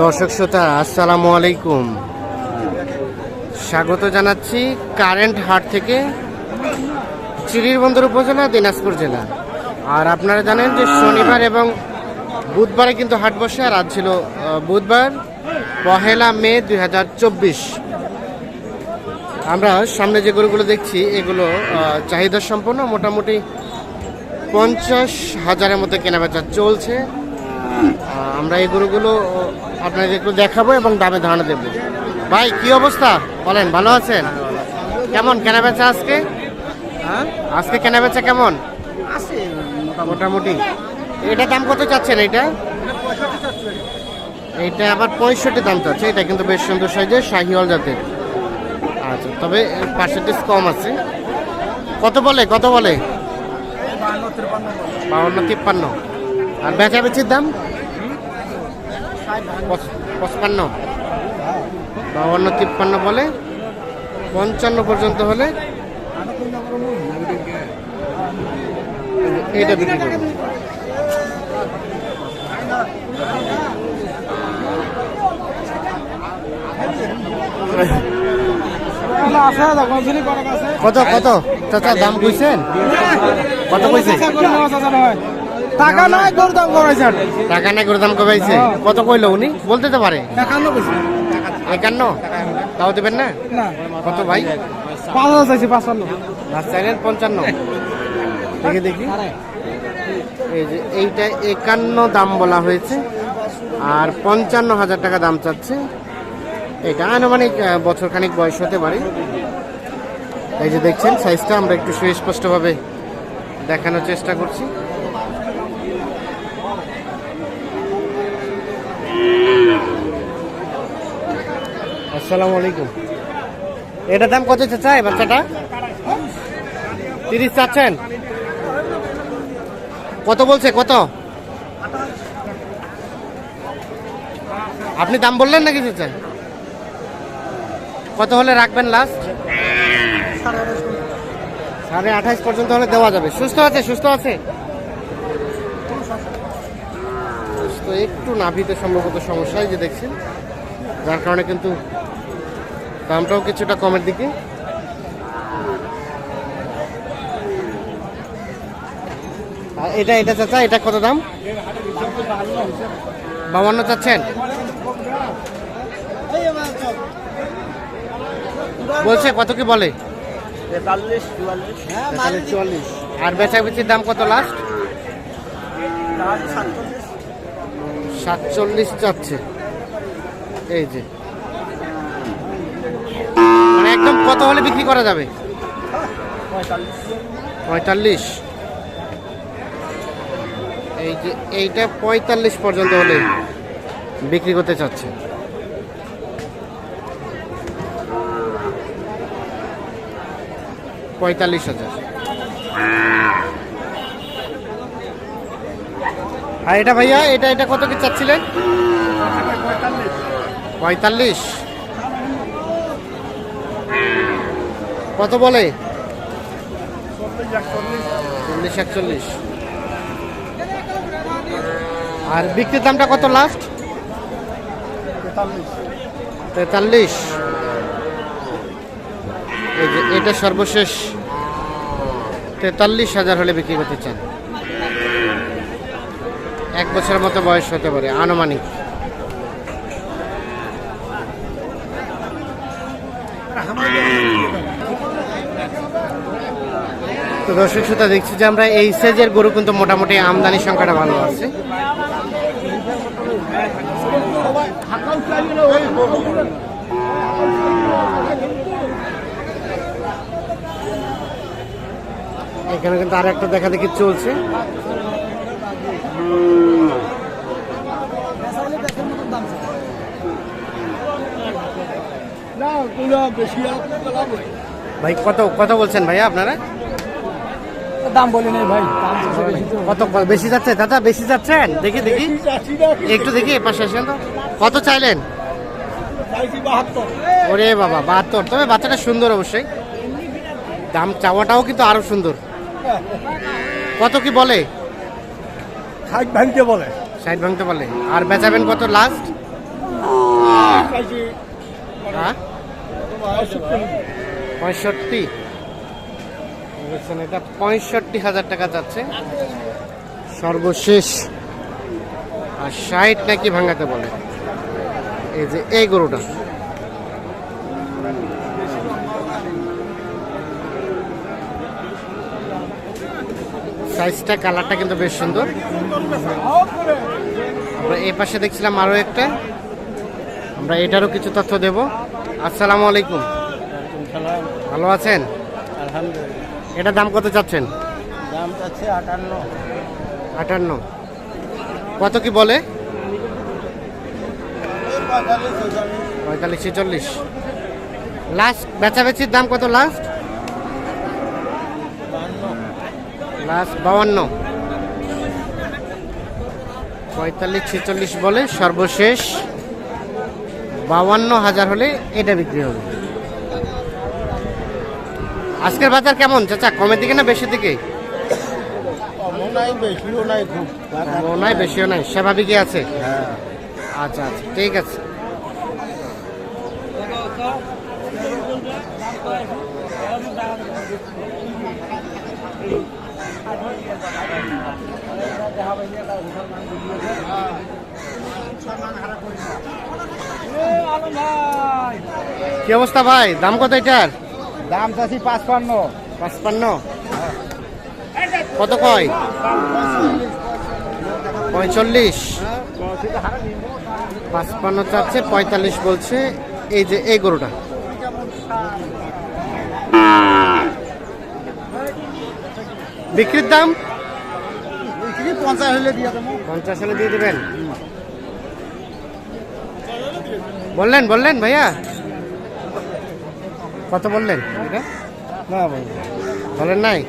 দর্শক শ্রোতা, আসসালামু আলাইকুম। স্বাগত জানাচ্ছি কারেন্ট হাট থেকে চিরিরবন্দর উপজেলা, দিনাজপুর জেলা। আর আপনারা জানেন যে শনিবার এবং বুধবারে কিন্তু হাট বসে, আর আজ ছিল বুধবার, পহেলা মে দুই হাজার চব্বিশ। আমরা সামনে যে গরুগুলো দেখছি, এগুলো চাহিদা সম্পন্ন মোটামুটি পঞ্চাশ হাজারের মধ্যে কেনাবেচা চলছে। আমরা এই গরুগুলো আপনাদের একটু দেখাবো এবং দামে ধারণা দেবো। ভাই কি অবস্থা? বলেন ভালো আছেন? কেমন কেনাবেচা আজকে? আজকে কেনাবেচা কেমন? মোটামুটি। এটা দাম কত চাচ্ছেন এটা এইটা আবার পঁয়ষট্টি দাম চাচ্ছে। এটা কিন্তু বেশ সুন্দর সাইজের শাহিওয়াল জাতের। আচ্ছা তবে পার্সেন্টেজ কম আছে। কত বলে? কত বলে? বাউন্ন, তিপ্পান্ন। আর বেচাবেচির দাম? পঁচপান্ন। বাউন্ন, তিপ্পান্ন বলে। পঞ্চান্ন পর্যন্ত হলে এটা বিক্রি করব কত কত? চাচা দাম কইছেন? কত কইছে? টাকা নাই গরু দাম কমাইছেন। টাকা নাই দাম কমাইছে? কত কইলো উনি? বলতে তো পারে। একান্ন কইছে। একান্ন? তাও দেবেন না? কত ভাই? পাঁচ হাজার চাইছি লাস্ট চাইলেন পঞ্চান্ন। দেখি দেখি। এই যে এইটা একান্ন দাম বলা হয়েছে। আর পঞ্চান্ন হাজার টাকা দাম চাচ্ছে। এটা আনুমানিক আহ, বছর খানিক বয়স হতে পারে। এই যে দেখছেন সাইজটা আমরা একটু সুস্পষ্টভাবে দেখানোর চেষ্টা করছি। আসসালামু আলাইকুম। এটার দাম কত চাই বাচ্চাটা? তিরিশ চাচ্ছেন? কত বলছে, কত? আপনি দাম বললেন নাকি চাচা? কত হলে রাখবেন লাস্ট সাড়ে আঠাশ পর্যন্ত হলে দেওয়া যাবে। সুস্থ আছে সুস্থ আছে? সুস্থ একটু নাভিতে সম্ভবত সমস্যা, এই যে দেখছেন? যার কারণে কিন্তু দামটাও কিছুটা কমের দিকে। এটা এটা চাচা, এটা কত দাম? বাবান্ন চাচ্ছেন? বলছে, কত কি বলে? তেতাল্লিশ চুয়াল্লিশ। তেতাল্লিশ, চুয়াল্লিশ। আর বেচা বেচির দাম কত লাস্ট সাতচল্লিশ। চাচ্ছে এই যে। মানে একদম কত হলে বিক্রি করা যাবে? পঁয়তাল্লিশ। পঁয়তাল্লিশ। এই যে এইটা পঁয়তাল্লিশ পর্যন্ত হলে বিক্রি করতে চাচ্ছে। পঁয়তাল্লিশ হাজার। আর এটা ভাইয়া, এটা এটা কত কি চাচ্ছিলেন? পঁয়তাল্লিশ। কত বলে? চল্লিশ একচল্লিশ। আর বিক্রির দামটা কত লাস্ট? তেতাল্লিশ। তেতাল্লিশ। যে এটা সর্বশেষ তেতাল্লিশ হাজার হলে বিক্রি করতে চান। এক বছরের মতো বয়স হতে পারে, আনুমানিক। তো দর্শক শ্রোতা, দেখছি যে আমরা এই সাইজের গরু কিন্তু মোটামুটি আমদানি সংখ্যাটা ভালো আছে। এখানে কিন্তু আর একটা দেখা দেখি চলছে। ভাই কত কত বলছেন ভাই আপনারা? দাম বলি নাই ভাই কত বেশি যাচ্ছে? দাদা বেশি যাচ্ছেন? দেখি দেখি। একটু দেখি পাশে আসেন তো। কত চাইলেন? ওরে বাবা বাহাত্তর। তবে বাচ্চাটা সুন্দর অবশ্যই। দাম চাওয়াটাও কিন্তু আরও সুন্দর। কত কি বলে? ষাট ভাঙতে বলে। ষাট ভাঙতে বলে। আর বেচাবেন কত লাস্ট হ্যাঁ? পঁয়ষট্টি। এটা পঁয়ষট্টি হাজার টাকা যাচ্ছে। সর্বশেষ। আর ষাট নাকি ভাঙাতে বলে? এই যে এই গরুটা। সাইজটা কালারটা কিন্তু বেশ সুন্দর। আমরা এই পাশে দেখছিলাম আরও একটা। আমরা এটারও কিছু তথ্য দেব। আসসালামু আলাইকুম। ভালো আছেন? এটা দাম কত চাচ্ছেন? দাম চাচ্ছে আটান্ন। আটান্ন। কত কি বলে? পঁয়তাল্লিশ ছেচল্লিশ। লাস্ট বেচাবেচির দাম কত লাস্ট? লাস্ট বাউান্ন পঁয়তাল্লিশ, ছেচল্লিশ বলে সর্বশেষ। বাউান্ন হাজার হলে এটা বিক্রি হবে। আজকের বাজার কেমন, চাচা? কমের দিকে না বেশি দিকে? নাই, বেশিও নাই। স্বাভাবিকই আছে? আচ্ছা আচ্ছা ঠিক আছে। কি অবস্থা ভাই? দাম কত এটার? দাম চাচ্ছি পাঁচপান্ন। পাঁচপান্ন? কত কয়? পঁয়তাল্লিশ পাঁচপান্ন চাচ্ছে পঁয়তাল্লিশ বলছে এই যে এই গরুটা। বিক্রির দাম? পঞ্চাশ হলে দিয়ে দেবো। পঞ্চাশ হলে দিয়ে দেবেন? বললেন বললেন ভাইয়া। কত বললেন? এটা? না বলেন নাই?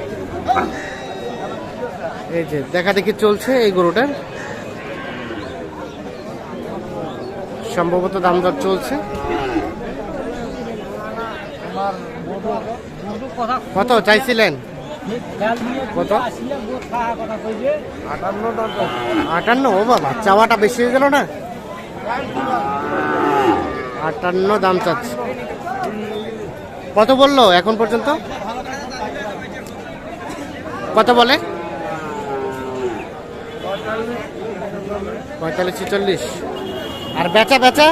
এই যে দেখা দেখি চলছে এই গরুটার। সম্ভবত দাম দর চলছে। কত চাইছিলেন? কত? আটান্ন, ও বাবা, চাওয়াটা বেশি হয়ে গেল না? আটান্ন দাম চাচ্ছে। কত বলল এখন পর্যন্ত? কত বলে? পঁয়তাল্লিশ, ছেচল্লিশ। আর বেচা বেচা?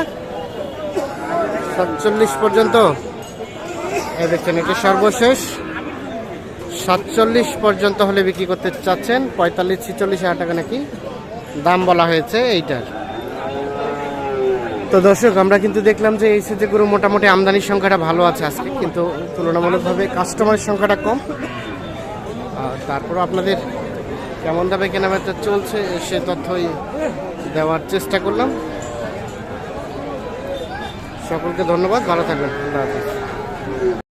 সাতচল্লিশ পর্যন্ত। এই দেখছেন, এটা সর্বশেষ। সাতচল্লিশ পর্যন্ত হলে বিক্রি করতে চাচ্ছেন, পঁয়তাল্লিশ, ছিচল্লিশ হাজার টাকা নাকি দাম বলা হয়েছে এইটার। তো দর্শক, আমরা কিন্তু দেখলাম যে এই সেজে মোটামুটি আমদানির সংখ্যাটা ভালো আছে আজকে, কিন্তু তুলনামূলকভাবে কাস্টমারের সংখ্যাটা কম। আর তারপর আপনাদের কেমন কেনাবেচা চলছে, সে তথ্যই দেওয়ার চেষ্টা করলাম। সকলকে ধন্যবাদ, ভালো থাকবেন, আল্লাহ হাফিজ।